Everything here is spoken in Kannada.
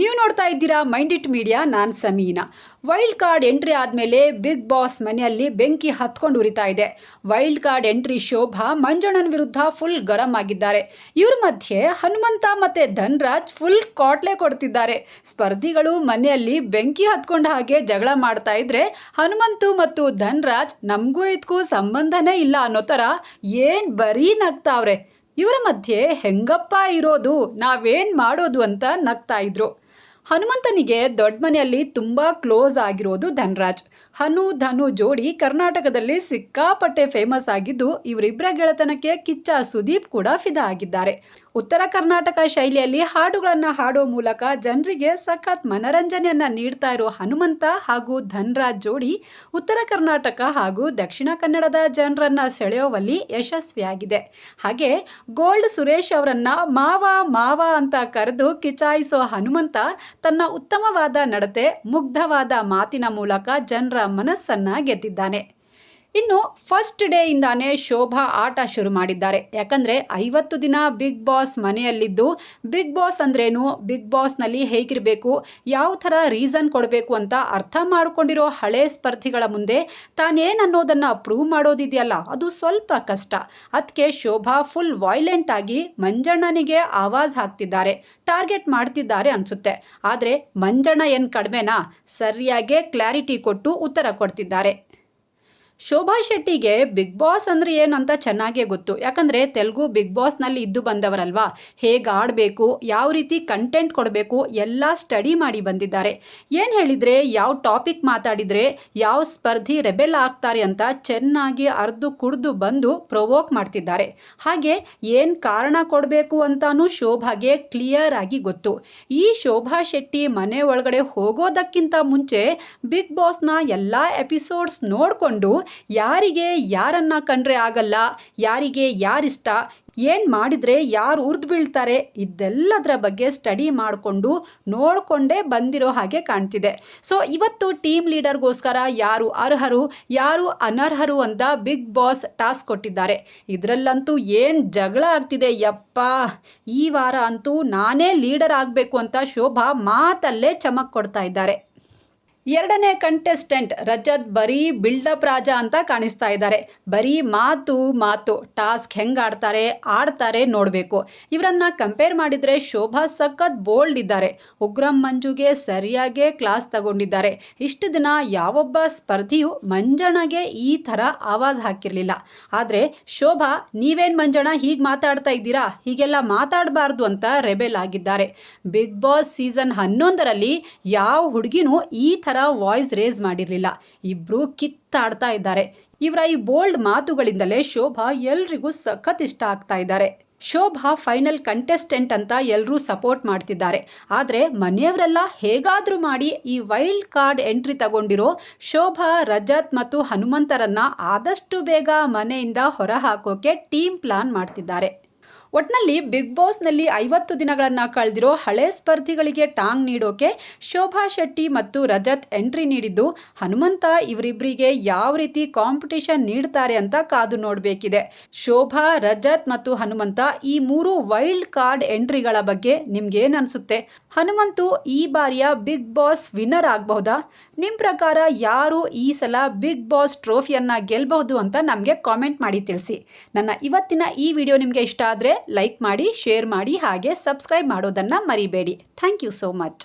ನೀವು ನೋಡ್ತಾ ಇದ್ದೀರಾ ಮೈಂಡ್ ಇಟ್ ಮೀಡಿಯಾ, ನಾನು ಸಮೀನಾ. ವೈಲ್ಡ್ ಕಾರ್ಡ್ ಎಂಟ್ರಿ ಆದಮೇಲೆ ಬಿಗ್ ಬಾಸ್ ಮನೆಯಲ್ಲಿ ಬೆಂಕಿ ಹತ್ಕೊಂಡು ಉರಿತಾ ಇದೆ. ವೈಲ್ಡ್ ಕಾರ್ಡ್ ಎಂಟ್ರಿ ಶೋಭಾ ಮಂಜಣ್ಣನ ವಿರುದ್ಧ ಫುಲ್ ಗರಂ ಆಗಿದ್ದಾರೆ. ಇವ್ರ ಮಧ್ಯೆ ಹನುಮಂತ ಮತ್ತೆ ಧನ್ರಾಜ್ ಫುಲ್ ಕಾಟ್ಲೆ ಕೊಡ್ತಿದ್ದಾರೆ. ಸ್ಪರ್ಧಿಗಳು ಮನೆಯಲ್ಲಿ ಬೆಂಕಿ ಹತ್ಕೊಂಡ ಹಾಗೆ ಜಗಳ ಮಾಡ್ತಾ ಇದ್ರೆ ಹನುಮಂತು ಮತ್ತು ಧನ್ರಾಜ್ ನಮಗೂ ಇದಕ್ಕೂ ಸಂಬಂಧನೇ ಇಲ್ಲ ಅನ್ನೋ ಥರ ಏನು ಬರೀ ನಗ್ತಾವ್ರೆ. ಇವರ ಮಧ್ಯೆ ಹೆಂಗಪ್ಪ ಇರೋದು, ನಾವೇನ್ ಮಾಡೋದು ಅಂತ ನಗ್ತಾ ಇದ್ರು. ಹನುಮಂತನಿಗೆ ದೊಡ್ಡ ಮನೆಯಲ್ಲಿ ತುಂಬ ಕ್ಲೋಸ್ ಆಗಿರೋದು ಧನ್ರಾಜ್. ಹನು ಧನು ಜೋಡಿ ಕರ್ನಾಟಕದಲ್ಲಿ ಸಿಕ್ಕಾಪಟ್ಟೆ ಫೇಮಸ್ ಆಗಿದ್ದು ಇವರಿಬ್ಬರ ಗೆಳೆತನಕ್ಕೆ ಕಿಚ್ಚ ಸುದೀಪ್ ಕೂಡ ಫಿದಾ ಆಗಿದ್ದಾರೆ. ಉತ್ತರ ಕರ್ನಾಟಕ ಶೈಲಿಯಲ್ಲಿ ಹಾಡುಗಳನ್ನು ಹಾಡೋ ಮೂಲಕ ಜನರಿಗೆ ಸಖತ್ ಮನರಂಜನೆಯನ್ನ ನೀಡ್ತಾ ಇರೋ ಹನುಮಂತ ಹಾಗೂ ಧನ್ರಾಜ್ ಜೋಡಿ ಉತ್ತರ ಕರ್ನಾಟಕ ಹಾಗೂ ದಕ್ಷಿಣ ಕನ್ನಡದ ಜನರನ್ನು ಸೆಳೆಯುವಲ್ಲಿ ಯಶಸ್ವಿಯಾಗಿದೆ. ಹಾಗೆ ಗೋಲ್ಡ್ ಸುರೇಶ್ ಅವರನ್ನು ಮಾವ ಮಾವ ಅಂತ ಕರೆದು ಕಿಚಾಯಿಸೋ ಹನುಮಂತ ತನ್ನ ಉತ್ತಮವಾದ ನಡತೆ ಮುಗ್ಧವಾದ ಮಾತಿನ ಮೂಲಕ ಜನರ ಮನಸ್ಸನ್ನ ಗೆದ್ದಿದ್ದಾನೆ. ಇನ್ನು ಫಸ್ಟ್ ಡೇಯಿಂದಾನೇ ಶೋಭಾ ಆಟ ಶುರು ಮಾಡಿದ್ದಾರೆ. ಯಾಕಂದರೆ ಐವತ್ತು ದಿನ ಬಿಗ್ ಬಾಸ್ ಮನೆಯಲ್ಲಿದ್ದು ಬಿಗ್ ಬಾಸ್ ಅಂದ್ರೇನು? ಬಿಗ್ ಬಾಸ್ನಲ್ಲಿ ಹೇಗಿರಬೇಕು? ಯಾವ ಥರ ರೀಸನ್ ಕೊಡಬೇಕು ಅಂತ ಅರ್ಥ ಮಾಡಿಕೊಂಡಿರೋ ಹಳೆ ಸ್ಪರ್ಧಿಗಳ ಮುಂದೆ ತಾನೇನು ಅನ್ನೋದನ್ನು ಪ್ರೂವ್ ಮಾಡೋದಿದೆಯಲ್ಲ, ಅದು ಸ್ವಲ್ಪ ಕಷ್ಟ. ಅದಕ್ಕೆ ಶೋಭಾ ಫುಲ್ ವಾಯ್ಲೆಂಟ್ ಆಗಿ ಮಂಜಣ್ಣನಿಗೆ ಆವಾಜ್ ಹಾಕ್ತಿದ್ದಾರೆ. ಟಾರ್ಗೆಟ್ ಮಾಡ್ತಿದ್ದಾರೆ ಅನಿಸುತ್ತೆ. ಆದರೆ ಮಂಜಣ್ಣ ಏನು ಕಡಿಮೆನಾ? ಸರಿಯಾಗೇ ಕ್ಲಾರಿಟಿ ಕೊಟ್ಟು ಉತ್ತರ ಕೊಡ್ತಿದ್ದಾರೆ. ಶೋಭಾ ಶೆಟ್ಟಿಗೆ ಬಿಗ್ ಬಾಸ್ ಅಂದರೆ ಏನು ಅಂತ ಚೆನ್ನಾಗೇ ಗೊತ್ತು. ಯಾಕಂದರೆ ತೆಲುಗು ಬಿಗ್ ಬಾಸ್ನಲ್ಲಿ ಇದ್ದು ಬಂದವರಲ್ವಾ? ಹೇಗೆ ಆಡಬೇಕು, ಯಾವ ರೀತಿ ಕಂಟೆಂಟ್ ಕೊಡಬೇಕು, ಎಲ್ಲ ಸ್ಟಡಿ ಮಾಡಿ ಬಂದಿದ್ದಾರೆ. ಏನು ಹೇಳಿದರೆ, ಯಾವ ಟಾಪಿಕ್ ಮಾತಾಡಿದರೆ, ಯಾವ ಸ್ಪರ್ಧಿ ರೆಬೆಲ್ ಆಗ್ತಾರೆ ಅಂತ ಚೆನ್ನಾಗಿ ಅರ್ದು ಕುಡಿದು ಬಂದು ಪ್ರೊವೋಕ್ ಮಾಡ್ತಿದ್ದಾರೆ. ಹಾಗೆ ಏನು ಕಾರಣ ಕೊಡಬೇಕು ಅಂತಾನೂ ಶೋಭಾಗೆ ಕ್ಲಿಯರ್ ಆಗಿ ಗೊತ್ತು. ಈ ಶೋಭಾ ಶೆಟ್ಟಿ ಮನೆ ಒಳಗಡೆ ಹೋಗೋದಕ್ಕಿಂತ ಮುಂಚೆ ಬಿಗ್ ಬಾಸ್ನ ಎಲ್ಲ ಎಪಿಸೋಡ್ಸ್ ನೋಡಿಕೊಂಡು ಯಾರಿಗೆ ಯಾರನ್ನ ಕಂಡ್ರೆ ಆಗಲ್ಲ, ಯಾರಿಗೆ ಯಾರಿಷ್ಟ, ಏನು ಮಾಡಿದರೆ ಯಾರು ಉರ್ದು ಬೀಳ್ತಾರೆ ಇದೆಲ್ಲದರ ಬಗ್ಗೆ ಸ್ಟಡಿ ಮಾಡಿಕೊಂಡು ನೋಡಿಕೊಂಡೇ ಬಂದಿರೋ ಹಾಗೆ ಕಾಣ್ತಿದೆ. ಸೊ ಇವತ್ತು ಟೀಮ್ ಲೀಡರ್ಗೋಸ್ಕರ ಯಾರು ಅರ್ಹರು, ಯಾರು ಅನರ್ಹರು ಅಂತ ಬಿಗ್ ಬಾಸ್ ಟಾಸ್ಕ್ ಕೊಟ್ಟಿದ್ದಾರೆ. ಇದರಲ್ಲಂತೂ ಏನು ಜಗಳ ಆಗ್ತಿದೆ, ಯಪ್ಪ! ಈ ವಾರ ಅಂತೂ ನಾನೇ ಲೀಡರ್ ಆಗಬೇಕು ಅಂತ ಶೋಭಾ ಮಾತಲ್ಲೇ ಚಮಕ್ ಕೊಡ್ತಾ ಇದ್ದಾರೆ. ಎರಡನೇ ಕಂಟೆಸ್ಟೆಂಟ್ ರಜತ್ ಬರೀ ಬಿಲ್ಡಪ್ ರಾಜ ಅಂತ ಕಾಣಿಸ್ತಾ ಇದ್ದಾರೆ. ಬರೀ ಮಾತು ಮಾತು. ಟಾಸ್ಕ್ ಹೆಂಗೆ ಆಡ್ತಾರೆ ಆಡ್ತಾರೆ ನೋಡಬೇಕು. ಇವರನ್ನ ಕಂಪೇರ್ ಮಾಡಿದರೆ ಶೋಭಾ ಸಖತ್ ಬೋಲ್ಡ್ ಇದ್ದಾರೆ. ಉಗ್ರಂ ಮಂಜುಗೆ ಸರಿಯಾಗೇ ಕ್ಲಾಸ್ ತಗೊಂಡಿದ್ದಾರೆ. ಇಷ್ಟು ದಿನ ಯಾವೊಬ್ಬ ಸ್ಪರ್ಧಿಯು ಮಂಜಣಗೆ ಈ ಥರ ಆವಾಜ್ ಹಾಕಿರಲಿಲ್ಲ. ಆದರೆ ಶೋಭಾ, ನೀವೇನು ಮಂಜಣ ಹೀಗೆ ಮಾತಾಡ್ತಾ ಇದ್ದೀರಾ? ಹೀಗೆಲ್ಲ ಮಾತಾಡಬಾರ್ದು ಅಂತ ರೆಬೆಲ್ ಆಗಿದ್ದಾರೆ. ಬಿಗ್ ಬಾಸ್ ಸೀಸನ್ ಹನ್ನೊಂದರಲ್ಲಿ ಯಾವ ಹುಡುಗಿನೂ ಈ ಥರ ವಾಯ್ಸ್ ರೇಸ್ ಮಾಡಿರಲಿಲ್ಲ. ಇಬ್ರು ಕಿತ್ತಾಡ್ತಾ ಇದ್ದಾರೆ. ಇವರ ಈ ಬೋಲ್ಡ್ ಮಾತುಗಳಿಂದಲೇ ಶೋಭಾ ಎಲ್ರಿಗೂ ಸಖತ್ ಇಷ್ಟ ಆಗ್ತಾ ಇದ್ದಾರೆ. ಶೋಭಾ ಫೈನಲ್ ಕಂಟೆಸ್ಟೆಂಟ್ ಅಂತ ಎಲ್ಲರೂ ಸಪೋರ್ಟ್ ಮಾಡ್ತಿದ್ದಾರೆ. ಆದರೆ ಮನೆಯವರೆಲ್ಲ ಹೇಗಾದರೂ ಮಾಡಿ ಈ ವೈಲ್ಡ್ ಕಾರ್ಡ್ ಎಂಟ್ರಿ ತಗೊಂಡಿರೋ ಶೋಭಾ, ರಜತ್ ಮತ್ತು ಹನುಮಂತರನ್ನ ಆದಷ್ಟು ಬೇಗ ಮನೆಯಿಂದ ಹೊರಹಾಕೋಕೆ ಟೀಮ್ ಪ್ಲಾನ್ ಮಾಡ್ತಿದ್ದಾರೆ. ಒಟ್ನಲ್ಲಿ ಬಿಗ್ ಬಾಸ್ನಲ್ಲಿ ಐವತ್ತು ದಿನಗಳನ್ನು ಕಳೆದಿರೋ ಹಳೆ ಸ್ಪರ್ಧಿಗಳಿಗೆ ಟಾಂಗ್ ನೀಡೋಕೆ ಶೋಭಾ ಶೆಟ್ಟಿ ಮತ್ತು ರಜತ್ ಎಂಟ್ರಿ ನೀಡಿದ್ದು, ಹನುಮಂತ ಇವರಿಬ್ಬರಿಗೆ ಯಾವ ರೀತಿ ಕಾಂಪಿಟೇಷನ್ ನೀಡ್ತಾರೆ ಅಂತ ಕಾದು ನೋಡಬೇಕಿದೆ. ಶೋಭಾ, ರಜತ್ ಮತ್ತು ಹನುಮಂತ ಈ ಮೂರು ವೈಲ್ಡ್ ಕಾರ್ಡ್ ಎಂಟ್ರಿಗಳ ಬಗ್ಗೆ ನಿಮ್ಗೇನು ಅನಿಸುತ್ತೆ ಹನುಮಂತು ಈ ಬಾರಿಯ ಬಿಗ್ ಬಾಸ್ ವಿನ್ನರ್ ಆಗಬಹುದಾ? ನಿಮ್ಮ ಪ್ರಕಾರ ಯಾರು ಈ ಸಲ ಬಿಗ್ ಬಾಸ್ ಟ್ರೋಫಿಯನ್ನು ಗೆಲ್ಲಬಹುದು ಅಂತ ನಮಗೆ ಕಾಮೆಂಟ್ ಮಾಡಿ ತಿಳಿಸಿ. ನನ್ನ ಇವತ್ತಿನ ಈ ವಿಡಿಯೋ ನಿಮಗೆ ಇಷ್ಟ ಆದರೆ ಲೈಕ್ ಮಾಡಿ ಶೇರ್ ಮಾಡಿ ಹಾಗೆ ಸಬ್ಸ್ಕ್ರೈಬ್ ಮಾಡೋದನ್ನು ಮರಿಬೇಡಿ. Thank you so much